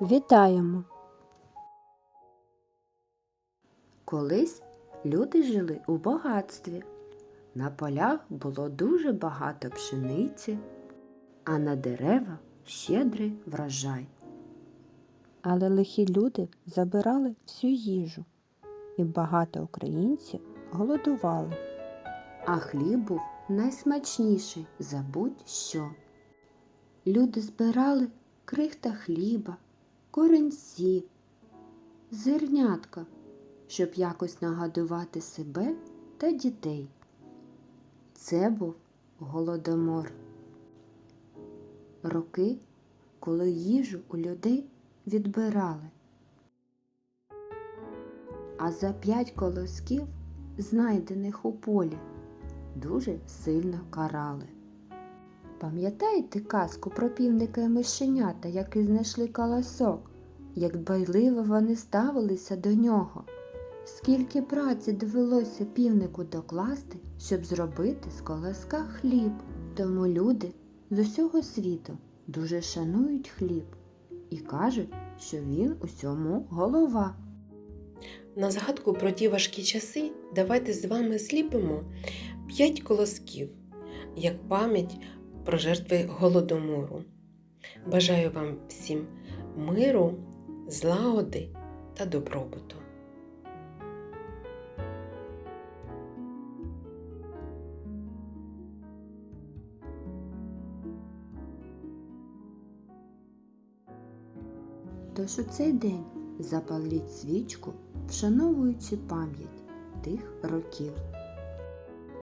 вітаємо! Колись люди жили у багатстві. На полях було дуже багато пшениці, а на деревах щедрий врожай. Але лихі люди забирали всю їжу, і багато українців голодували. А хліб був найсмачніший за будь-що. Люди збирали крихта хліба, коренці, зернятка, щоб якось нагодувати себе та дітей. Це був голодомор. Роки, коли їжу у людей відбирали. А за п'ять колосків, знайдених у полі, дуже сильно карали. Пам'ятаєте казку про півника і мишенята, які знайшли колосок, як дбайливо вони ставилися до нього? Скільки праці довелося півнику докласти, щоб зробити з колоска хліб. Тому люди з усього світу дуже шанують хліб і кажуть, що він усьому голова. На згадку про ті важкі часи давайте з вами зліпимо п'ять колосків, як пам'ять про жертви голодомору. Бажаю вам всім миру, злагоди та добробуту. Тож у цей день запаліть свічку, вшановуючи пам'ять тих років.